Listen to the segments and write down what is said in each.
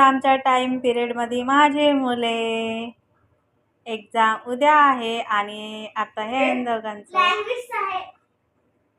एक्झामच्या time पिरियडमध्ये माझे मुले. एक्झाम उद्या आहे आणि आता हे दोघांचं.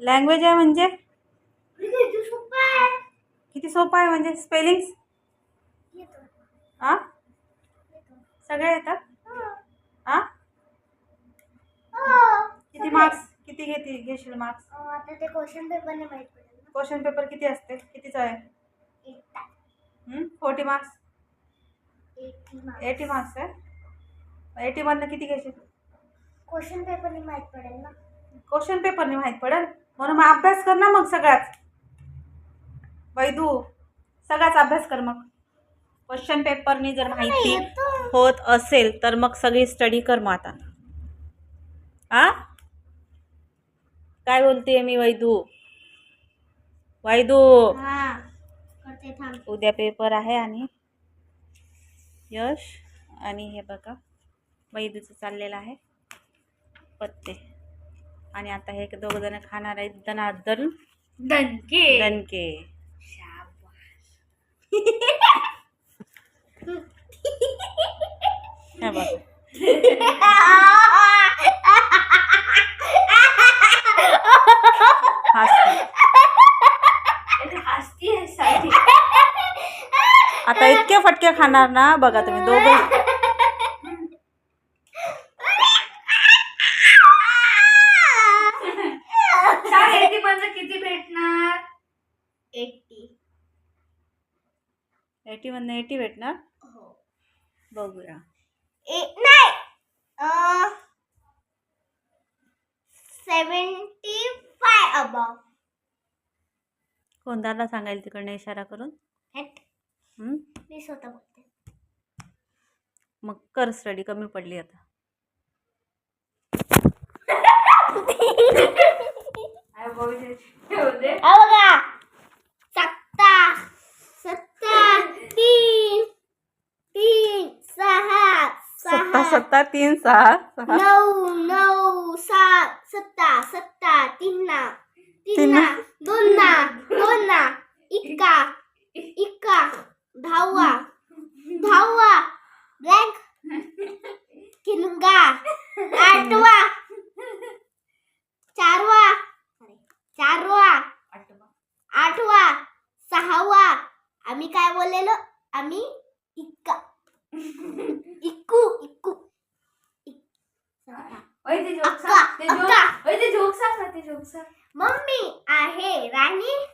लँग्वेज आहे. म्हणजे? किती सोपं आहे म्हणजे? स्पेलिंग्स. आ? येतो. सगळे येतात? हो. आ? हो. किती मार्क्स किती घेते? घेशील मार्क्स क्वेश्चन ना क्वेश्चन पेपर किती असते कितीचं आहे? Forty marks eighty eighty marks आहे. एटीमधनं किती घेशील? क्वेश्चन पेपरने माहीत पडेल ना. क्वेश्चन पेपरने माहीत पडेल. म्हणून मग अभ्यास कर ना मग सगळ्याच वैदू सगळाच अभ्यास कर मग. क्वेश्चन पेपरनी जर माहिती. होत असेल तर मग सगळी स्टडी कर मग आता. आ? काय बोलते मी वैदू? वैदू? उद्या पेपर आहे आणि यश आणि हे बघा वैदूचं चाललेलं आहे पत्ते. आणि आता हे दोघ जण खाणार आहेत दनादन दणके दणके हे बघा. आता इतके फटके खाणार ना बघा तुम्ही दोघं. किती भेटणार? एट्टी. एटी मधनं एटी भेटणार? हो. बघूया. नाही सेवन्टी फाय अबाव सांगायला तिकडनं इशारा करून? मी स्वतः बोलते. मग कर स्टडी कमी पडली आता. हा बघा. सत्ता सत्ता तीन तीन सहा सत्ता सहा. सत्ता तीन सहा सहा. नऊ नऊ सात सत्ता सत्ता तीनना तीनना दोनना दोनना इक्का किलुंगा आठवा. चारवा. चारवा. आठवा. सहावा. आम्ही काय बोललेलो? आम्ही इक्का. इक्कू इक्कू. मम्मी आहे राणी.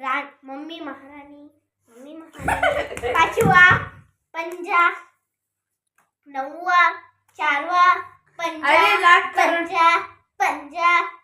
मम्मी महाराणी मम्मी महाराणी. पाचवा पंजा. नववा चारवा पंजा. पंजा पंजा.